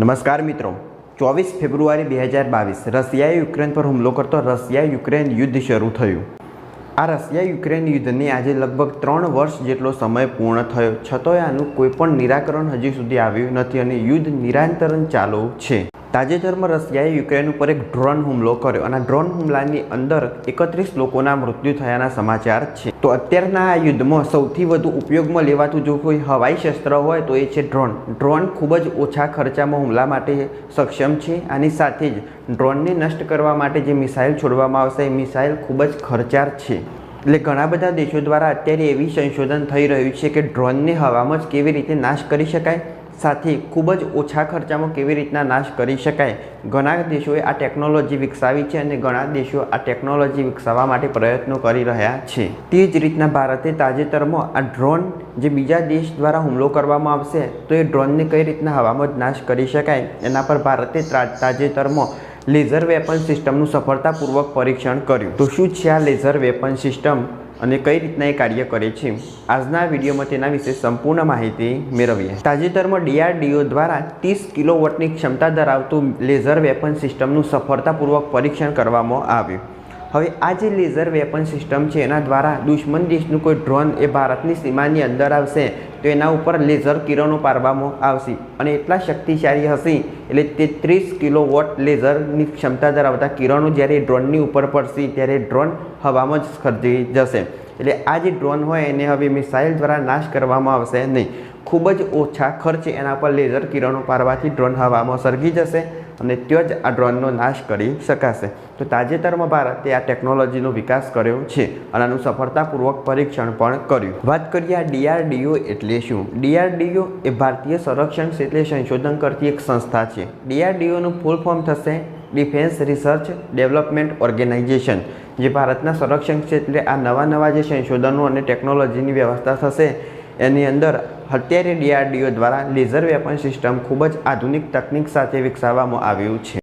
નમસ્કાર મિત્રો. ચોવીસ ફેબ્રુઆરી બે હજાર બાવીસ, રશિયાએ યુક્રેન પર હુમલો કરતો રશિયા યુક્રેન યુદ્ધ શરૂ થયું. આ રશિયા યુક્રેન યુદ્ધને આજે લગભગ ત્રણ વર્ષ જેટલો સમય પૂર્ણ થયો, છતાંય આનું કોઈપણ નિરાકરણ હજી સુધી આવ્યું નથી અને યુદ્ધ નિરાંતરણ ચાલુ છે. તાજેતરમાં રશિયાએ યુક્રેન ઉપર એક ડ્રોન હુમલો કર્યો અને ડ્રોન હુમલાની અંદર એકત્રીસ લોકોના મૃત્યુ થયાના સમાચાર છે. તો અત્યારના આ યુદ્ધમાં સૌથી વધુ ઉપયોગમાં લેવાતું જો કોઈ હવાઈ શસ્ત્ર હોય તો એ છે ડ્રોન. ડ્રોન ખૂબ જ ઓછા ખર્ચામાં હુમલા માટે સક્ષમ છે. આની સાથે જ ડ્રોનને નષ્ટ કરવા માટે જે મિસાઇલ છોડવામાં આવશે, એ મિસાઇલ ખૂબ જ ખર્ચાળ છે. એટલે ઘણા બધા દેશો દ્વારા અત્યારે એવી સંશોધન થઈ રહ્યું છે કે ડ્રોનને હવામાં જ કેવી રીતે નાશ કરી શકાય? સાથે ખૂબ જ ઓછા ખર્ચામાં કેવી રીતના નાશ કરી શકાય? ઘણા દેશોએ આ ટેકનોલોજી વિકસાવી છે અને ઘણા દેશો આ ટેકનોલોજી વિકસાવવા માટે પ્રયત્નો કરી રહ્યા છે. તે જ રીતના ભારતે તાજેતરમાં આ ડ્રોન જે બીજા દેશ દ્વારા હુમલો કરવામાં આવશે, તો એ ડ્રોનને કઈ રીતના હવામાં જ નાશ કરી શકાય? એના પર ભારતે ત્રા- તાજેતરમાં લેઝર વેપન સિસ્ટમનું સફળતાપૂર્વક પરીક્ષણ કર્યું. તો શું છે આ લેઝર વેપન સિસ્ટમ? અને કઈ રીતના એ કાર્ય કરે છે, આજના વિડીયોમાં તેના વિશે સંપૂર્ણ માહિતી મેળવીએ. તાજેતરમાં ડીઆરડીઓ દ્વારા ત્રીસ કિલો વોટની ક્ષમતા ધરાવતું લેઝર વેપન સિસ્ટમનું સફળતાપૂર્વક પરીક્ષણ કરવામાં આવ્યું. હવે આ જે લેઝર વેપન સિસ્ટમ છે, એના દ્વારા દુશ્મન દેશનું કોઈ ડ્રોન એ ભારતની સીમાની અંદર આવશે તો એના ઉપર લેઝર કિરણો પાડવામાં આવશે. અને એટલા શક્તિશાળી હશે, એટલે તે ત્રીસ કિલો વોટ લેઝરની ક્ષમતા ધરાવતા કિરણો જ્યારે ડ્રોનની ઉપર પડશે, ત્યારે ડ્રોન હવામાં જ ખર્ચી જશે. એટલે આ જે ડ્રોન હોય, એને હવે મિસાઇલ દ્વારા નાશ કરવામાં આવશે નહીં. ખૂબ જ ઓછા ખર્ચે એના પર લેઝર કિરણો પાડવાથી ડ્રોન હવામાં સરગી જશે. અને ત્યાં જ આ ડ્રોનનો નાશ કરી શકાશે. તો તાજેતરમાં ભારતે આ ટેકનોલોજીનો વિકાસ કર્યો છે અને આનું સફળતાપૂર્વક પરીક્ષણ પણ કર્યું. વાત કરીએ આ ડીઆરડીઓ એટલે શું? ડીઆરડીઓ એ ભારતીય સંરક્ષણ ક્ષેત્રે સંશોધન કરતી એક સંસ્થા છે. ડીઆરડીઓનું ફૂલ ફોર્મ થશે ડિફેન્સ રિસર્ચ ડેવલપમેન્ટ ઓર્ગેનાઇઝેશન જે ભારતના સંરક્ષણ ક્ષેત્રે આ નવા નવા જે સંશોધનો અને ટેકનોલોજીની વ્યવસ્થા થશે, એની અંદર અત્યારે ડીઆરડીઓ દ્વારા લેઝર વેપન સિસ્ટમ ખૂબ જ આધુનિક તકનિક સાથે વિકસાવવામાં આવ્યું છે.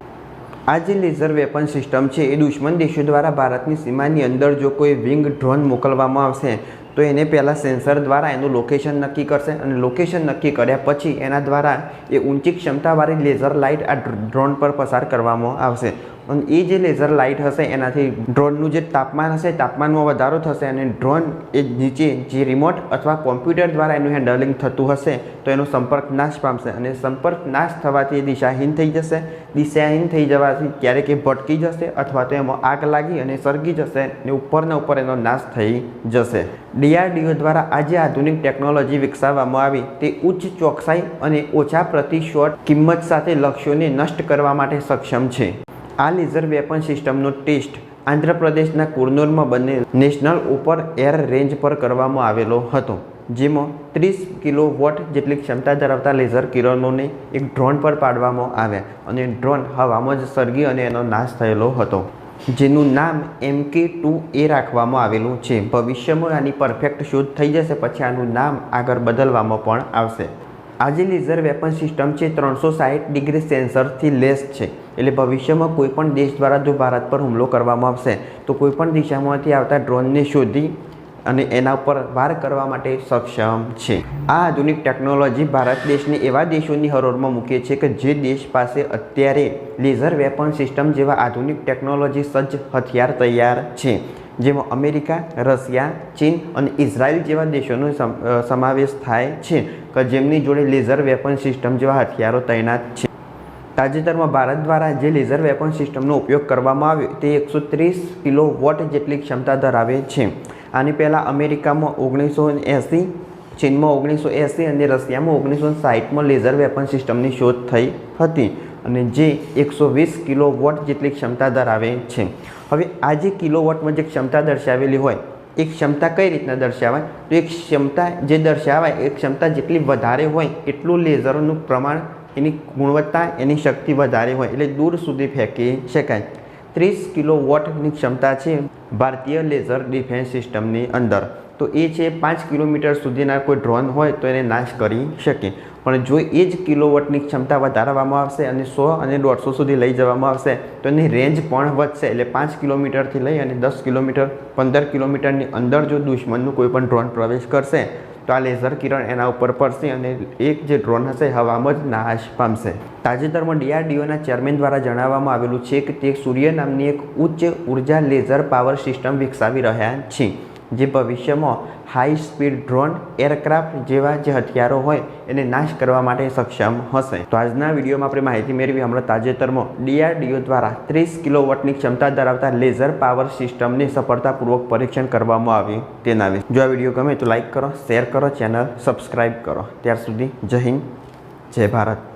આ જે લેઝર વેપન સિસ્ટમ છે, એ દુશ્મન દેશો દ્વારા ભારતની સીમાની અંદર જો કોઈ વિંગ ડ્રોન મોકલવામાં આવશે, તો એને પહેલાં સેન્સર દ્વારા એનું લોકેશન નક્કી કરશે અને લોકેશન નક્કી કર્યા પછી એના દ્વારા એ ઊંચી ક્ષમતાવાળી લેઝર લાઇટ આ ડ્રોન પર પસાર કરવામાં આવશે. અને એ જે લેઝર લાઇટ હશે, એનાથી ડ્રોનનું જે તાપમાન હશે, તાપમાનમાં વધારો થશે અને ડ્રોન એ નીચે જે રિમોટ અથવા કોમ્પ્યુટર દ્વારા એનું હેન્ડલિંગ થતું હશે, તો એનો સંપર્ક નાશ પામશે અને સંપર્ક નાશ થવાથી એ દિશાહીન થઈ જશે. દિશાહીન થઈ જવાથી ક્યારેક એ ભટકી જશે અથવા તો એમાં આગ લાગી અને સળગી જશે ને ઉપરના ઉપર એનો નાશ થઈ જશે. ડીઆરડીઓ દ્વારા આજે આધુનિક ટેકનોલોજી વિકસાવવામાં આવી તે ઉચ્ચ ચોકસાઈ અને ઓછા પ્રતિશોટ કિંમત સાથે લક્ષ્યોને નષ્ટ કરવા માટે સક્ષમ છે. આ લેઝર વેપન સિસ્ટમનો ટેસ્ટ આંધ્રપ્રદેશના કુર્નૂરમાં બને નેશનલ ઉપર એર રેન્જ પર કરવામાં આવેલો હતો, જેમાં ત્રીસ કિલો વોટ જેટલી ક્ષમતા ધરાવતા લેઝર કિરણોને એક ડ્રોન પર પાડવામાં આવ્યા અને ડ્રોન હવામાં જ સળગી અને એનો નાશ થયેલો હતો, જેનું નામ એમ કે ટુ એ રાખવામાં આવેલું છે. ભવિષ્યમાં આની પરફેક્ટ શોધ થઈ જશે, પછી આનું નામ આગળ બદલવામાં પણ આવશે. આજે લેઝર વેપન સિસ્ટમ છે ત્રણસો સાઠ ડિગ્રી સેન્સરથી લેસ છે. એટલે ભવિષ્યમાં કોઈપણ દેશ દ્વારા જો ભારત પર હુમલો કરવામાં આવશે, તો કોઈપણ દિશામાંથી આવતા ડ્રોનને શોધી અને એના ઉપર વાર કરવા માટે સક્ષમ છે. આ આધુનિક ટેકનોલોજી ભારત દેશને એવા દેશોની હરોળમાં મૂકે છે કે જે દેશ પાસે અત્યારે લેઝર વેપન સિસ્ટમ જેવા આધુનિક ટેકનોલોજી સજ્જ હથિયાર તૈયાર છે. જેમાં અમેરિકા, રશિયા, ચીન અને ઇઝરાયલ જેવા દેશોનો સમ- સમાવેશ થાય છે કે જેમની જોડે લેઝર વેપન સિસ્ટમ જેવા હથિયારો તૈનાત છે. તાજેતરમાં ભારત દ્વારા જે લેઝર વેપન સિસ્ટમનો ઉપયોગ કરવામાં આવ્યો તે એકસો ત્રીસ કિલો વોટ જેટલી ક્ષમતા ધરાવે છે. આની પહેલાં અમેરિકામાં ઓગણીસો એંસી, ચીનમાં ઓગણીસો એંસી અને રશિયામાં ઓગણીસો સાઠમાં લેઝર વેપન સિસ્ટમની શોધ થઈ હતી. અને જે એકસો વીસ કિલો વોટ જેટલી ક્ષમતા ધરાવે છે. હવે આ જે કિલો વોટમાં જે ક્ષમતા દર્શાવેલી હોય, એ ક્ષમતા કઈ રીતના દર્શાવાય? તો એ ક્ષમતા જે દર્શાવાય, એ ક્ષમતા જેટલી વધારે હોય, એટલું લેઝરનું પ્રમાણ એની ગુણવત્તા, એની શક્તિ વધારે હોય, એટલે દૂર સુધી ફેંકી શકાય. ત્રીસ કિલો વોટની ક્ષમતા છે ભારતીય લેઝર ડિફેન્સ સિસ્ટમની અંદર. તો એ છે પાંચ કિલોમીટર સુધીના કોઈ ડ્રોન હોય તો એને નાશ કરી શકે. પણ જો એ જ કિલોવોટની ક્ષમતા વધારવામાં આવશે અને સો અને દોઢસો સુધી લઈ જવામાં આવશે, તો એની રેન્જ પણ વધશે. એટલે પાંચ કિલોમીટરથી લઈ અને દસ કિલોમીટર, પંદર કિલોમીટરની અંદર જો દુશ્મનનું કોઈ પણ ડ્રોન પ્રવેશ કરશે, તો આ લેઝર કિરણ એના ઉપર પડશે અને એક જે ડ્રોન હશે, હવામાં જ નાશ પામશે. તાજેતરમાં ડીઆરડીઓના ચેરમેન દ્વારા જણાવવામાં આવેલું છે કે તે સૂર્ય નામની એક ઉચ્ચ ઊર્જા લેઝર પાવર સિસ્ટમ વિકસાવી રહ્યા છે. જે ભવિષ્યમાં હાઈ સ્પીડ ડ્રોન એરક્રાફ્ટ જેવા જે હથિયારો હોય એને નાશ કરવા માટે સક્ષમ હશે. તો આજના વિડીયોમાં આપણે માહિતી મેળવી હમણાં તાજેતરમાં ડીઆરડીઓ દ્વારા ત્રીસ કિલોવોટની ક્ષમતા ધરાવતા લેઝર પાવર સિસ્ટમને સફળતાપૂર્વક પરીક્ષણ કરવામાં આવ્યું તેના વિશે. જો આ વીડિયો ગમે તો લાઇક કરો, શેર કરો, ચેનલ સબસ્ક્રાઈબ કરો. ત્યાર સુધી જય હિન્દ, જય ભારત.